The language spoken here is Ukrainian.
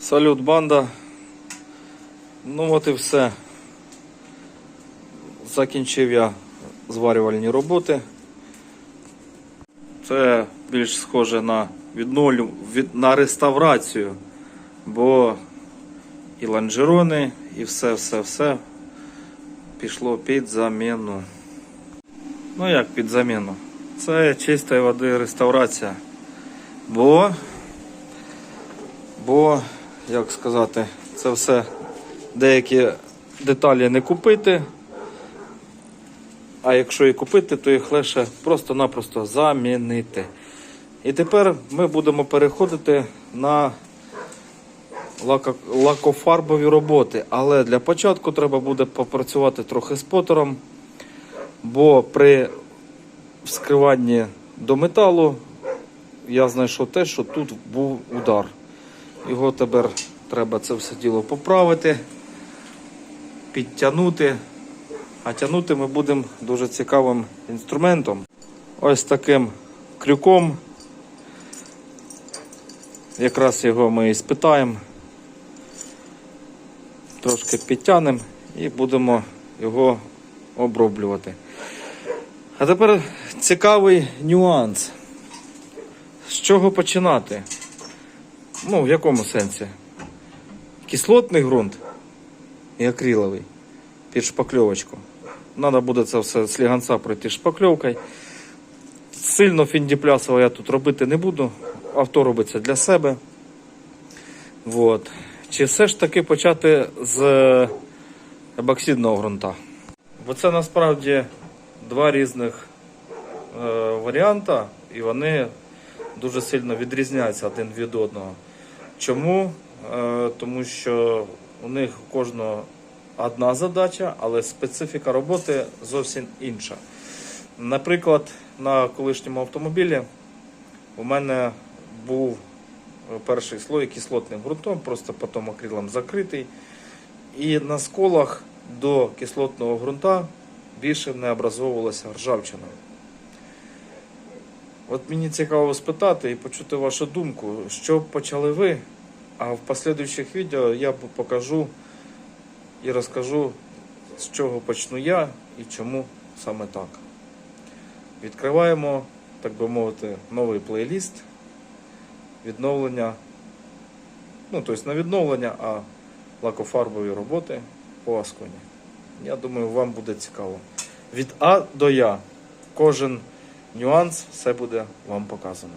Салют, банда. Ну от і все. Закінчив я зварювальні роботи. Це більш схоже на віднолю, від, на реставрацію, бо і лонжерони, і все-все-все пішло під заміну. Ну як під заміну? Це чистої води реставрація. Бо Бо, як сказати, це все деякі деталі не купити. А якщо і купити, то їх лише просто-напросто замінити. І тепер ми будемо переходити на лако- лакофарбові роботи. Але для початку треба буде попрацювати трохи з потером, бо при вскриванні до металу я знайшов те, що тут був удар. Його тепер треба це все діло поправити, підтягнути. А тягнути ми будемо дуже цікавим інструментом. Ось таким крюком. Якраз його ми і спитаємо. Трошки підтягнемо і будемо його оброблювати. А тепер цікавий нюанс. З чого починати? Ну, в якому сенсі? Кислотний ґрунт і акриловий під шпакльовочку. Надо буде це все з ліганця пройти шпакльовкою. Сильно фіндіплясово я тут робити не буду. Авто робиться для себе. Вот. Чи все ж таки почати з ебоксидного ґрунта? Бо це насправді два різних е, варіанта, і вони дуже сильно відрізняються один від одного. Чому? Е, тому що у них у кожного одна задача, але специфіка роботи зовсім інша. Наприклад, на колишньому автомобілі у мене був перший слой кислотним ґрунтом, просто потім акрилом закритий. І на сколах до кислотного ґрунта більше не образовувалася ржавчина. От мені цікаво спитати і почути вашу думку, що почали ви, а в послідуючих відео я покажу і розкажу, з чого почну я і чому саме так. Відкриваємо, так би мовити, новий плейліст відновлення. Ну, тобто не відновлення, а лакофарбові роботи по Асконі. Я думаю, вам буде цікаво. Від А до Я. Кожен нюанс все буде вам показано.